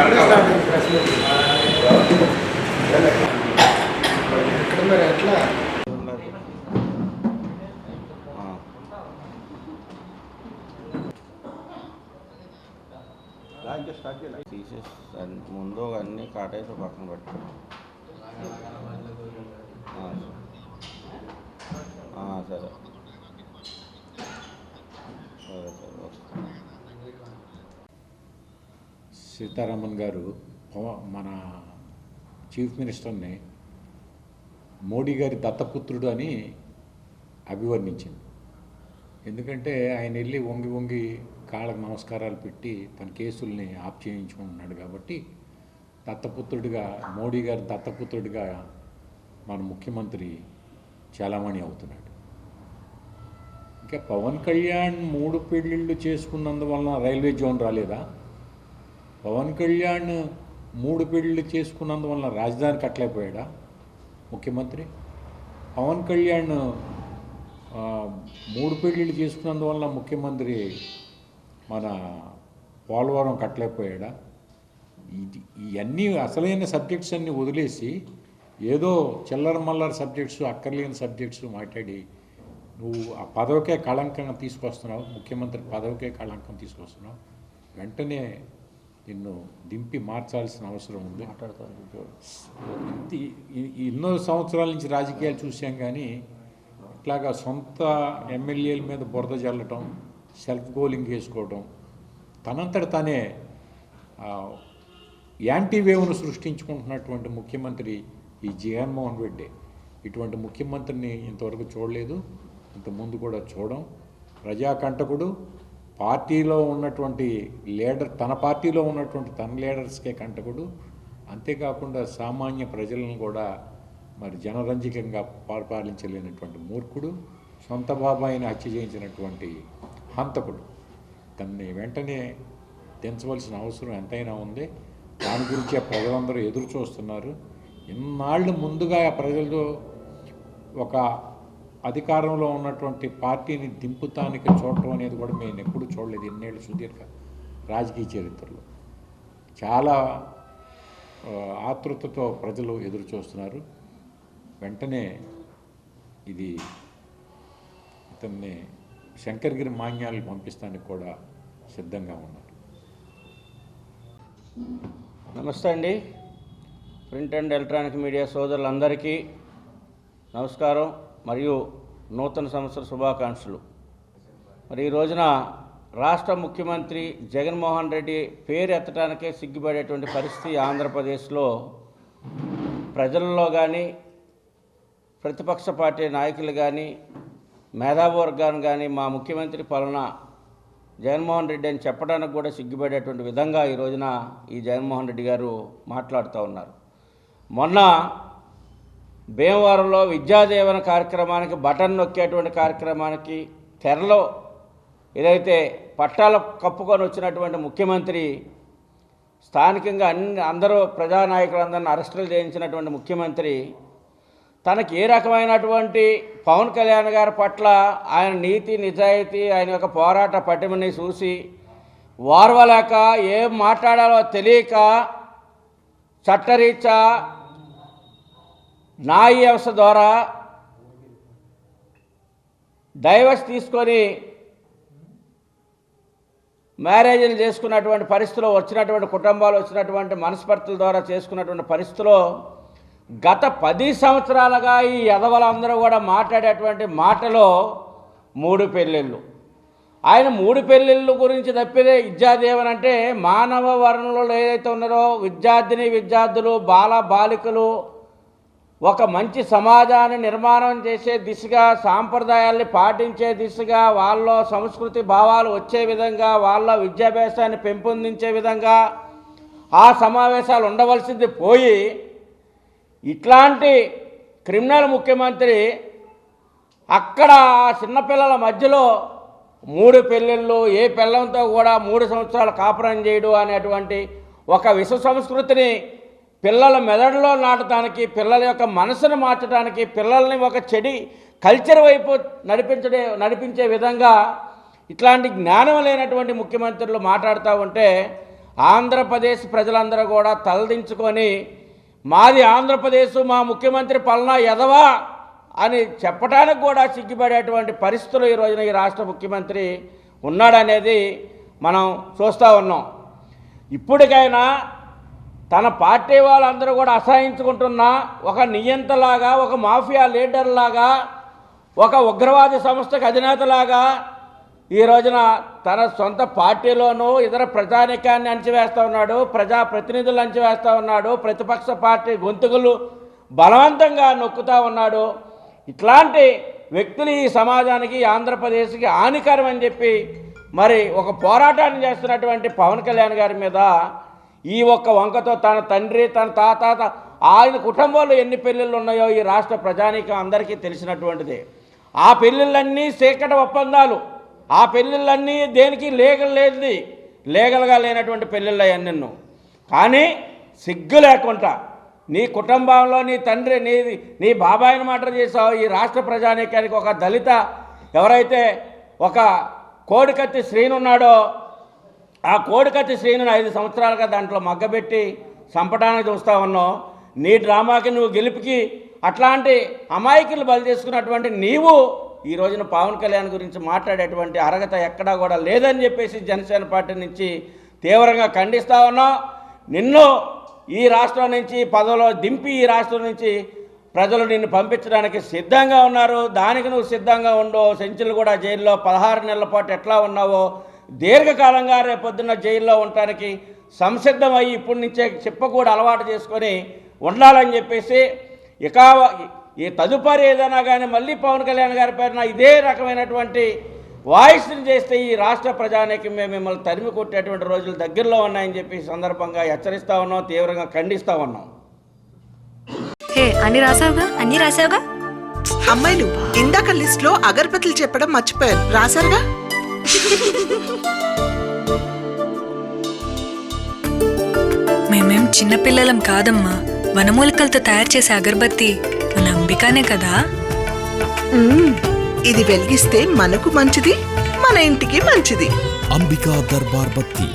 ఎట్లా తీసేసి అన్ని- ముందు అన్నీ కాటేసి పక్కన పెట్టు ఆ, ఆ, సరే సరే సీతారామన్ గారు మన చీఫ్ మినిస్టర్ని మోడీ గారి దత్తపుత్రుడు అని అభివర్ణించింది. ఎందుకంటే ఆయన వెళ్ళి వంగి వంగి కాళ్ళకు నమస్కారాలు పెట్టి తన కేసుల్ని ఆప్ చేయించుకుంటున్నాడు కాబట్టి దత్తపుత్రుడిగా మోడీ గారి దత్తపుత్రుడిగా మన ముఖ్యమంత్రి చలామణి అవుతున్నాడు. ఇంకా పవన్ కళ్యాణ్ మూడు పెళ్ళిళ్ళు చేసుకున్నందువలన రైల్వే జోన్ రాలేదా? పవన్ కళ్యాణ్ మూడు పెళ్ళిళ్ళు చేసుకున్నందువలన రాజధాని కట్టలేకపోయాడా? ముఖ్యమంత్రి? పవన్ కళ్యాణ్ మూడు పెళ్ళిళ్ళు చేసుకున్నందువల్ల ముఖ్యమంత్రి మన పోలవరం కట్టలేకపోయాడా? ఇది ఇవన్నీ అసలైన సబ్జెక్ట్స్ అన్నీ వదిలేసి ఏదో చిల్లర మల్లర సబ్జెక్ట్స్ అక్కర్లేని సబ్జెక్ట్స్ మాట్లాడి నువ్వు ఆ పదవికే కళంకం తీసుకొస్తున్నావు ముఖ్యమంత్రి పదవికే కళంకం తీసుకొస్తున్నావు. వెంటనే నిన్ను దింపి మార్చాల్సిన అవసరం ఉంది. ఎన్నో సంవత్సరాల నుంచి రాజకీయాలు చూసాం కానీ ఇట్లాగా సొంత ఎమ్మెల్యేల మీద బురద చల్లటం సెల్ఫ్ గోలింగ్ వేసుకోవటం తనంతట తానే యాంటీ వేవ్ను సృష్టించుకుంటున్నటువంటి ముఖ్యమంత్రి ఈ జగన్మోహన్ రెడ్డి. ఇటువంటి ముఖ్యమంత్రిని ఇంతవరకు చూడలేదు ఇంత ముందు కూడా చూడం. ప్రజాకంటకుడు పార్టీలో ఉన్నటువంటి లీడర్ తన పార్టీలో ఉన్నటువంటి తన లీడర్స్కే కంటకుడు. అంతేకాకుండా సామాన్య ప్రజలను కూడా మరి జనరంజకంగా పరిపాలించలేనటువంటి మూర్ఖుడు సొంత బాబాయిని హత్య చేయించినటువంటి హంతకుడు. తనని వెంటనే దించవలసిన అవసరం ఎంతైనా ఉంది. దాని గురించి ఆ ప్రజలందరూ ఎదురు చూస్తున్నారు ఇన్నాళ్ళు ముందుగా ఆ ప్రజలు ఒక అధికారంలో ఉన్నటువంటి పార్టీని దింపుతానికి చూడటం అనేది కూడా మేము ఎప్పుడు చూడలేదు. ఎన్నేళ్ళు సుదీర్ఘ రాజకీయ చరిత్రలో. చాలా ఆతృతతో ప్రజలు ఎదురు చూస్తున్నారు. వెంటనే ఇది ఇతన్ని శంకర్గిరి మాన్యాలు పంపిస్తానికి కూడా సిద్ధంగా ఉన్నారు. నమస్తే అండి. ప్రింట్ అండ్ ఎలక్ట్రానిక్ మీడియా సోదరులందరికీ నమస్కారం. మరియు నూతన సంవత్సర శుభాకాంక్షలు. మరి ఈ రోజున రాష్ట్ర ముఖ్యమంత్రి జగన్మోహన్ రెడ్డి పేరు ఎత్తడానికే సిగ్గుపడేటువంటి పరిస్థితి ఆంధ్రప్రదేశ్లో. ప్రజల్లో కానీ ప్రతిపక్ష పార్టీ నాయకులు కానీ మేధావర్గాన్ని కానీ మా ముఖ్యమంత్రి పలానా జగన్మోహన్ రెడ్డి అని చెప్పడానికి కూడా సిగ్గుపడేటువంటి విధంగా ఈ రోజున ఈ జగన్మోహన్ రెడ్డి గారు మాట్లాడుతూ ఉన్నారు. మొన్న భీమవరంలో విద్యాదేవన కార్యక్రమానికి బటన్ నొక్కేటువంటి కార్యక్రమానికి తెరలో ఏదైతే పట్టాలు కప్పుకొని వచ్చినటువంటి ముఖ్యమంత్రి స్థానికంగా అన్ని అందరూ ప్రజానాయకులందరినీ అరెస్టులు చేయించినటువంటి ముఖ్యమంత్రి తనకి ఏ రకమైనటువంటి పవన్ కళ్యాణ్ గారి పట్ల ఆయన నీతి నిజాయితీ ఆయన యొక్క పోరాట పటిమని చూసి వార్వలేక ఏం మాట్లాడాలో తెలియక చట్టరీత్యా న్యాయ వ్యవస్థ ద్వారా డైవర్స్ తీసుకొని మ్యారేజీలు చేసుకున్నటువంటి పరిస్థితిలో వచ్చినటువంటి కుటుంబాలు వచ్చినటువంటి మనస్పర్తుల ద్వారా చేసుకున్నటువంటి పరిస్థితిలో గత పది సంవత్సరాలుగా ఈ ఎదవలందరూ కూడా మాట్లాడేటువంటి మాటలో మూడు పెళ్ళిళ్ళు. ఆయన మూడు పెళ్ళిళ్ళు గురించి తప్పితే విద్యాదేవన్ అంటే మానవ వర్ణంలో ఏదైతే ఉన్నారో విద్యార్థిని విద్యార్థులు బాల బాలికలు ఒక మంచి సమాజాన్ని నిర్మాణం చేసే దిశగా సాంప్రదాయాల్ని పాటించే దిశగా వాళ్ళ సంస్కృతి భావాలు వచ్చే విధంగా వాళ్ళ విద్యాభ్యాసాన్ని పెంపొందించే విధంగా ఆ సమావేశాలు ఉండవలసింది పోయి ఇట్లాంటి క్రిమినల్ ముఖ్యమంత్రి అక్కడ ఆ చిన్నపిల్లల మధ్యలో మూడు పెళ్ళిళ్ళు ఏ పిల్లంతో కూడా మూడు సంవత్సరాలు కాపురం చేయడు అనేటువంటి ఒక విశ్వ సంస్కృతిని పిల్లల మెదడులో నాటడానికి పిల్లల యొక్క మనసును మార్చడానికి పిల్లల్ని ఒక చెడి కల్చర్ వైపు నడిపించడే నడిపించే విధంగా ఇట్లాంటి జ్ఞానం లేనటువంటి ముఖ్యమంత్రులు మాట్లాడుతూ ఉంటే ఆంధ్రప్రదేశ్ ప్రజలందరూ కూడా తలదించుకొని మాది ఆంధ్రప్రదేశ్ మా ముఖ్యమంత్రి పల్నా ఎదవా అని చెప్పడానికి కూడా సిగ్గుపడేటువంటి పరిస్థితులు ఈ రోజున ఈ రాష్ట్ర ముఖ్యమంత్రి ఉన్నాడనేది మనం చూస్తూ ఉన్నాం. ఇప్పటికైనా తన పార్టీ వాళ్ళందరూ కూడా అసహించుకుంటున్న ఒక నియంతలాగా ఒక మాఫియా లీడర్లాగా ఒక ఉగ్రవాది సంస్థకు అధినేతలాగా ఈ రోజున తన సొంత పార్టీలోనూ ఇతర ప్రజానికాన్ని అంచివేస్తూ ఉన్నాడు ప్రజాప్రతినిధులు అంచివేస్తూ ఉన్నాడు ప్రతిపక్ష పార్టీ గొంతుకులు బలవంతంగా నొక్కుతూ ఉన్నాడు. ఇట్లాంటి వ్యక్తులు ఈ సమాజానికి ఆంధ్రప్రదేశ్కి హానికరం అని చెప్పి మరి ఒక పోరాటాన్ని చేస్తున్నటువంటి పవన్ కళ్యాణ్ గారి మీద ఈ ఒక్క వంకతో తన తండ్రి తన తాత ఆయన కుటుంబంలో ఎన్ని పెళ్ళిళ్ళు ఉన్నాయో ఈ రాష్ట్ర ప్రజానీకం అందరికీ తెలిసినటువంటిది. ఆ పెళ్ళిళ్ళన్నీ సేకట ఒప్పందాలు. ఆ పెళ్ళిళ్ళన్నీ దేనికి లీగల్ లేనిది లీగల్గా లేనటువంటి పెళ్ళిళ్ళు అవన్నీ కానీ సిగ్గు లేకుండా నీ కుటుంబంలో నీ తండ్రి నీ నీ బాబాయిని మాట చేసావు ఈ రాష్ట్ర ప్రజానీకానికి ఒక దళిత ఎవరైతే ఒక కోడికత్తి శ్రీనున్నాడో ఆ కోడికత్తి శ్రీను ఐదు సంవత్సరాలుగా దాంట్లో మగ్గబెట్టి చంపడానికి చూస్తా ఉన్నావు. నీ డ్రామాకి నువ్వు గెలుపుకి అట్లాంటి అమాయకులు బలి చేసుకున్నటువంటి నీవు ఈ రోజున పవన్ కళ్యాణ్ గురించి మాట్లాడేటువంటి అర్హత ఎక్కడా కూడా లేదని చెప్పేసి జనసేన పార్టీ నుంచి తీవ్రంగా ఖండిస్తా ఉన్నాం నిన్ను ఈ రాష్ట్రం నుంచి పదవిలో దింపి ఈ రాష్ట్రం నుంచి ప్రజలు నిన్ను పంపించడానికి సిద్ధంగా ఉన్నారు. దానికి నువ్వు సిద్ధంగా ఉండవు. సెంచులు కూడా జైల్లో పదహారు నెలల పాటు ఎట్లా ఉన్నావో దీర్ఘకాలంగా రేపొద్దున్న జైల్లో ఉండటానికి సంసిద్ధమై ఇప్పటి నుంచే చెప్ప కూడా అలవాటు చేసుకొని ఉండాలని చెప్పేసి ఇక ఈ తదుపరి ఏదైనా కానీ మళ్ళీ పవన్ కళ్యాణ్ గారి పేరున ఇదే రకమైనటువంటి వాయిస్ని చేస్తే ఈ రాష్ట్ర ప్రజానికి మేము మిమ్మల్ని తరిమి కొట్టేటువంటి రోజులు దగ్గరలో ఉన్నాయని చెప్పి ఈ సందర్భంగా హెచ్చరిస్తా ఉన్నాం తీవ్రంగా ఖండిస్తూ ఉన్నాం. అన్ని రాసావుగా? అన్ని రాసావుగా? అమ్మాయిలు ఇందాక లిస్ట్లో అగరబత్తులు చెప్పడం మర్చిపోయారు. రాశారుగా? మేమేం చిన్నపిల్లలం కాదమ్మా. వనమూలికలతో తయారు చేసే అగరబత్తి మన అంబికానే కదా. ఇది వెలిగిస్తే మనకు మంచిది మన ఇంటికి మంచిది. అంబికా దర్బార్ బత్తి.